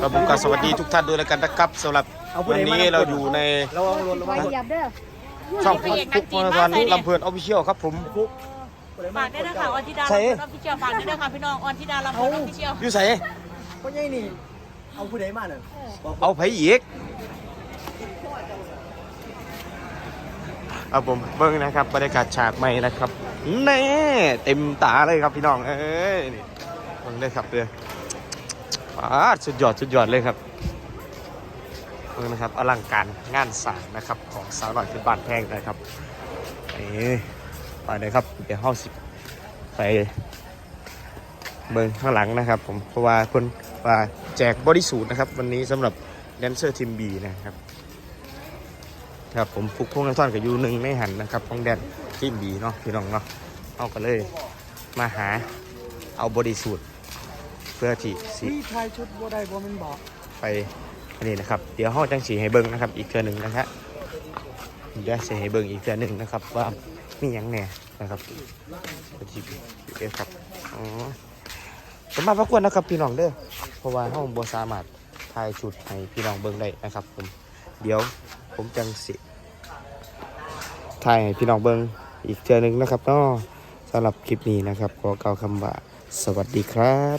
ครับผมก็สวัสดีทุกท่านด้วยแล้วกันนะครับสำหรับวันนี้เราอยู่ในระวังรถระวังไปรถเหยียบเด้อช่องฟุกฟุกมรทานลำเพลินออฟฟิเชียลครับผมฝากได้นะคะออนทิดาใช่ลำเพลินออฟฟิเชียลฝากได้นะคะพี่น้องออนทิดาลำเพลินออฟฟิเชียลอยู่ใส่เพราะยังนี่เอาผู้ใดมาเนี่ยบอกเอาไผอีกเอาผมเบิ้งนะครับบรรยากาศฉากใหม่นะครับแน่เต็มตาเลยครับพี่น้องเอ้ยนี่เบิ้งเลยครับเด้อ ปาดสุดยอดสุดยอดเลยครับเบิ้งนะครับอลังการงานสร้างนะครับของสาวหน่อยคือบ้านแพงนะครับนี่ไปเลยครับเดี๋ยวห้าสิบไปเบิ้งข้างหลังนะครับผมเพราะว่าคนว่าแจกบริสูทนะครับ วันนี้สำหรับแดนเซอร์ทีมบีนะครับครับผมฟุกพงษ์ท่อนกับยูหนึ่งในหันนะครับของแดนทีมบีเนาะพี่น้องเนาะเอากันเลยมาหาเอาบริสูท เพื่อที่สิ พี่ชายชุดบัวใดบัวมันบอกไปอันนี้นะครับ เดี๋ยวห้องจังสีให้เบิ้งนะครับ อีกเทื่อหนึ่งนะครับเดี๋ยวสีให้เบิ้งอีกเทื่อหนึ่งนะครับ ว่ามีหยังแหน่นะครับทีบีเอฟครับอ๋อผมมาประกวดนะครับพี่น้องเด้อเพราะว่าห้องบัสามารถถ่ายชุดให้พี่น้องเบิ้งได้นะครับผมเดี๋ยวผมจังสิถ่ายให้พี่น้องเบิ้งอีกเทื่อหนึ่งนะครับเนาะสำหรับคลิปนี้นะครับขอกล่าวคำว่าสวัสดีครับ